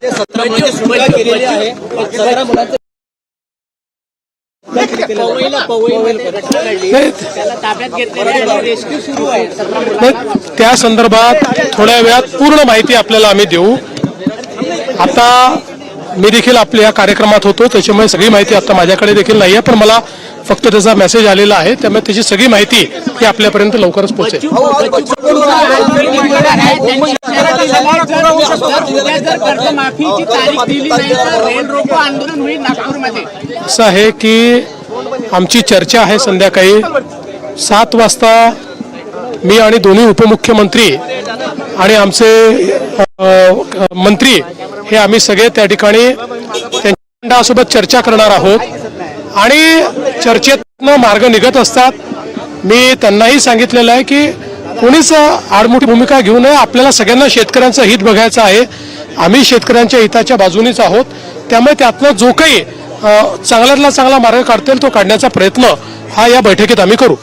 केलेली सतरा मुलांचं ताब्यात घेतलेलं आहे रेस्क्यू सुरू आहे सतरा नाही, त्या संदर्भात थोड्या वेळात पूर्ण माहिती आपल्याला आम्ही देऊ आता मी देखील आपल्या या कार्यक्रमात होतो त्याच्यामुळे सगळी माहिती आता माझ्याकडे देखील नाही आहे पण मला फक्त त्याचा मेसेज आलेला आहे त्यामुळे त्याची सगळी माहिती ही आपल्यापर्यंत लवकरच पोहोचेल असं आहे की आमची चर्चा आहे संध्याकाळी सात वाजता मी आणि दोन्ही उपमुख्यमंत्री आणि आमचे मंत्री हे आम्ही सगळे त्या ठिकाणी त्यांच्या मंडळासोबत चर्चा करणार आहोत आणि चर्चेतनं मार्ग निघत असतात मी त्यांनाही सांगितलेलं आहे की कोणीच आडमोठी भूमिका घेऊ नये आपल्याला सगळ्यांना शेतकऱ्यांचं हित बघायचं आहे आम्ही शेतकऱ्यांच्या हिताच्या बाजूनीच आहोत त्यामुळे त्यातनं जो काही चांगल्यातला चांगला मार्ग काढता येईल तो काढण्याचा प्रयत्न हा या बैठकीत आम्ही करू